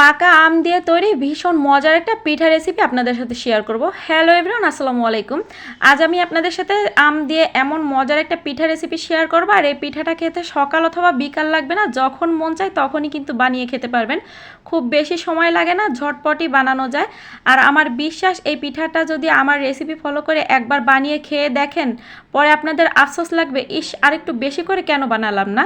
পাকা আম দিয়ে তৈরি ভীষণ মজার একটা পিঠা রেসিপি আপনাদের সাথে শেয়ার করব। হ্যালো এভরিওয়ান আসসালামু আলাইকুম। আজ আমি আপনাদের সাথে আম দিয়ে এমন মজার একটা পিঠা রেসিপি শেয়ার করব আর এই পিঠাটা খেতে সকাল অথবা বিকাল লাগবে না, যখন মন চায় তখনই কিন্তু বানিয়ে খেতে পারবেন। খুব বেশি সময় লাগে না, ঝটপটই বানানো যায়। আর আমার বিশ্বাস, এই পিঠাটা যদি আমার রেসিপি ফলো করে একবার বানিয়ে খেয়ে দেখেন, পরে আপনাদের আফসোস লাগবে, ইস আর একটু বেশি করে কেন বানালাম না?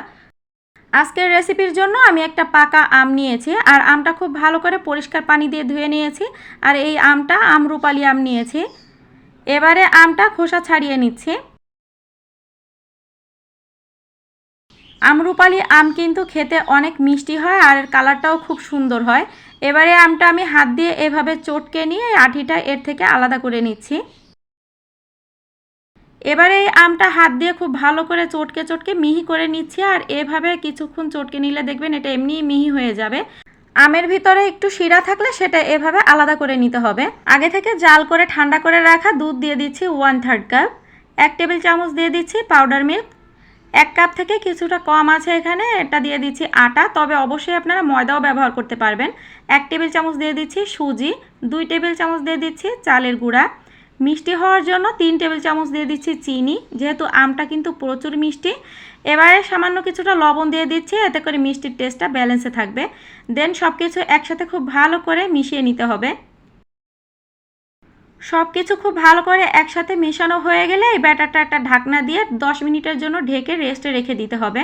আজকের রেসিপির জন্য আমি একটা পাকা আম নিয়েছি, আর আমটা খুব ভালো করে পরিষ্কার পানি দিয়ে ধুয়ে নিয়েছি, আর এই আমটা আমরুপালি আম নিয়েছি। এবারে আমটা খোসা ছাড়িয়ে নিচ্ছি। আমরুপালি আম কিন্তু খেতে অনেক মিষ্টি হয়, আর এর কালারটাও খুব সুন্দর হয়। এবারে আমটা আমি হাত দিয়ে এভাবে চটকে নিয়ে আঠিটা এর থেকে আলাদা করে নিচ্ছি। এবারে এই আমটা হাত দিয়ে খুব ভালো করে চটকে চটকে মিহি করে নিচ্ছি আর এভাবে কিছুক্ষণ চটকে নিলে দেখবেন এটা এমনিই মিহি হয়ে যাবে। আমের ভিতরে একটু শিরা থাকলে সেটা এভাবে আলাদা করে নিতে হবে। আগে থেকে জাল করে ঠান্ডা করে রাখা দুধ দিয়ে দিচ্ছি ওয়ান থার্ড কাপ এক টেবিল চামচ দিয়ে দিচ্ছি পাউডার মিল্ক এক কাপ থেকে কিছুটা কম আছে এখানে, এটা দিয়ে দিচ্ছি আটা। তবে অবশ্যই আপনারা ময়দাও ব্যবহার করতে পারবেন। এক টেবিল চামচ দিয়ে দিচ্ছি সুজি, দুই টেবিল চামচ দিয়ে দিচ্ছি চালের গুঁড়া মিষ্টি হওয়ার জন্য তিন টেবিল চামচ দিয়ে দিচ্ছি চিনি, যেহেতু আমটা কিন্তু প্রচুর মিষ্টি। এবারে সামান্য কিছুটা লবণ দিয়ে দিচ্ছি, এতে করে মিষ্টির টেস্টটা ব্যালেন্সে থাকবে। দেন সব কিছু একসাথে খুব ভালো করে মিশিয়ে নিতে হবে। সব কিছু খুব ভালো করে একসাথে মেশানো হয়ে গেলে এই ব্যাটারটা একটা ঢাকনা দিয়ে দশ মিনিটের জন্য ঢেকে রেস্টে রেখে দিতে হবে।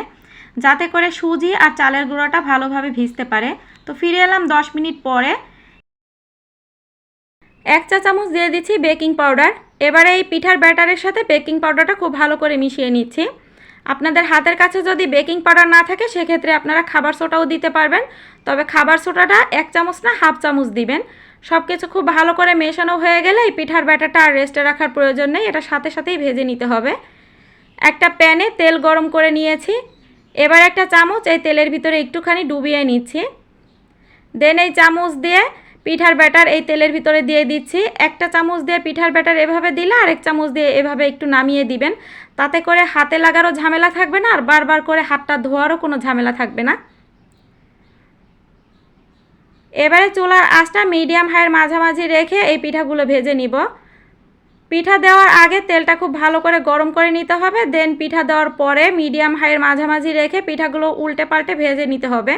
যাতে করে সুজি আর চালের গুঁড়োটা ভালোভাবে ভিজতে পারে। তো ফিরে এলাম দশ মিনিট পরে। এক চা চামচ দিয়ে দিচ্ছি বেকিং পাউডার। এবারে এই পিঠার ব্যাটারের সাথে বেকিং পাউডারটা খুব ভালো করে মিশিয়ে নিচ্ছি। আপনাদের হাতের কাছে যদি বেকিং পাউডার না থাকে, সেক্ষেত্রে আপনারা খাবার সোটাও দিতে পারবেন। তবে খাবার সোটাটা এক চামচ না হাফ চামচ দিবেন। সব কিছু খুব ভালো করে মেশানো হয়ে গেলে এই পিঠার ব্যাটারটা আর রেস্টে রাখার প্রয়োজন নেই, এটা সাথে সাথেই ভেজে নিতে হবে। একটা প্যানে তেল গরম করে নিয়েছি। এবার একটা চামচ এই তেলের ভিতরে একটুখানি ডুবিয়ে নিচ্ছি। দেন এই চামচ দিয়ে পিঠার ব্যাটার এই তেলের ভিতরে দিয়ে দিচ্ছি। একটা চামচ দিয়ে পিঠার ব্যাটার এভাবে দিলে আরেক চামচ দিয়ে এভাবে একটু নামিয়ে দিবেন। তাতে করে হাতে লাগারও ঝামেলা থাকবে না, আর বারবার করে হাতটা ধোয়ারও কোনো ঝামেলা থাকবে না। এবারে চুলার আঁচটা মিডিয়াম হাইয়ের মাঝামাঝি রেখে এই পিঠাগুলো ভেজে নিব। পিঠা দেওয়ার আগে তেলটা খুব ভালো করে গরম করে নিতে হবে দেন পিঠা দেওয়ার পরে মিডিয়াম হাইয়ের মাঝামাঝি রেখে পিঠাগুলো উল্টে পাল্টে ভেজে নিতে হবে।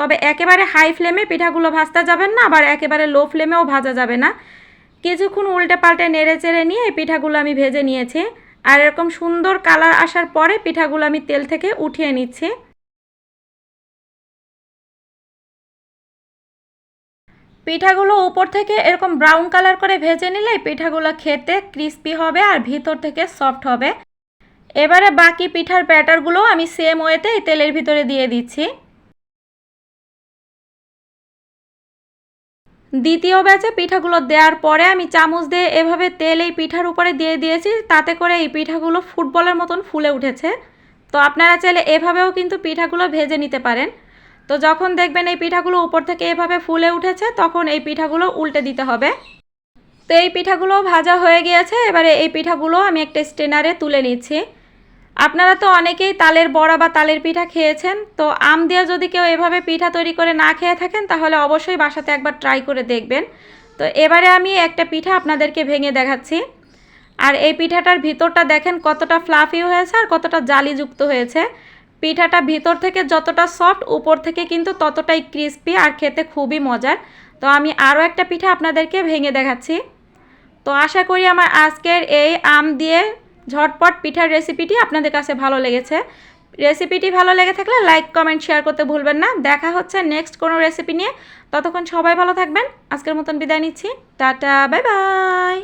তবে একেবারে হাই ফ্লেমে পিঠাগুলো ভাজতে যাবেন না, আবার একেবারে লো ফ্লেমেও ভাজা যাবে না। কিছুক্ষণ উল্টে পাল্টে নেড়ে চেড়ে নিয়ে এই পিঠাগুলো আমি ভেজে নিয়েছি। আর এরকম সুন্দর কালার আসার পরে পিঠাগুলো আমি তেল থেকে উঠিয়ে নিচ্ছি। পিঠাগুলো উপর থেকে এরকম ব্রাউন কালার করে ভেজে নিলে পিঠাগুলো খেতে ক্রিস্পি হবে আর ভিতর থেকে সফট হবে। এবারে বাকি পিঠার ব্যাটারগুলো আমি সেম ওয়েতে তেলের ভিতরে দিয়ে দিচ্ছি। দ্বিতীয় ব্যাচে পিঠাগুলো দেওয়ার পরে আমি চামচ দিয়ে এভাবে তেল এই পিঠার উপরে দিয়ে দিয়েছি, তাতে করে এই পিঠাগুলো ফুটবলের মতন ফুলে উঠেছে। তো আপনারা চাইলে এভাবেও কিন্তু পিঠাগুলো ভেজে নিতে পারেন। তো যখন দেখবেন এই পিঠাগুলো উপর থেকে এভাবে ফুলে উঠেছে, তখন এই পিঠাগুলো উল্টে দিতে হবে। তো এই পিঠাগুলো ভাজা হয়ে গিয়েছে, এবারে এই পিঠাগুলো আমি একটা স্টেনারে তুলে নিচ্ছি। আপনারা তো অনেকেই তালের বড়া বা তালের পিঠা খেয়েছেন, তো আম দিয়ে যদি কেউ এভাবে পিঠা তৈরি করে না খেয়ে থাকেন, তাহলে অবশ্যই বাসাতে একবার ট্রাই করে দেখবেন। তো এবারে আমি একটা পিঠা আপনাদেরকে ভেঙে দেখাচ্ছি। আর এই পিঠাটার ভিতরটা দেখেন কতটা ফ্লাফি হয়েছে আর কতটা জালিযুক্ত হয়েছে। পিঠাটা ভিতর থেকে যতটা সফট উপর থেকে কিন্তু ততটাই ক্রিস্পি আর খেতে খুবই মজার। তো আমি আরও একটা পিঠা আপনাদেরকে ভেঙে দেখাচ্ছি। তো আশা করি আমার আজকের এই আম দিয়ে ঝটপট পিঠার রেসিপিটি আপনাদের কাছে ভালো লেগেছে। রেসিপিটি ভালো লেগে থাকলে লাইক কমেন্ট শেয়ার করতে ভুলবেন না। দেখা হচ্ছে নেক্সট কোনো রেসিপি নিয়ে। ততক্ষণ সবাই ভালো থাকবেন। আজকের মতন বিদায় নিচ্ছি। Tata bye bye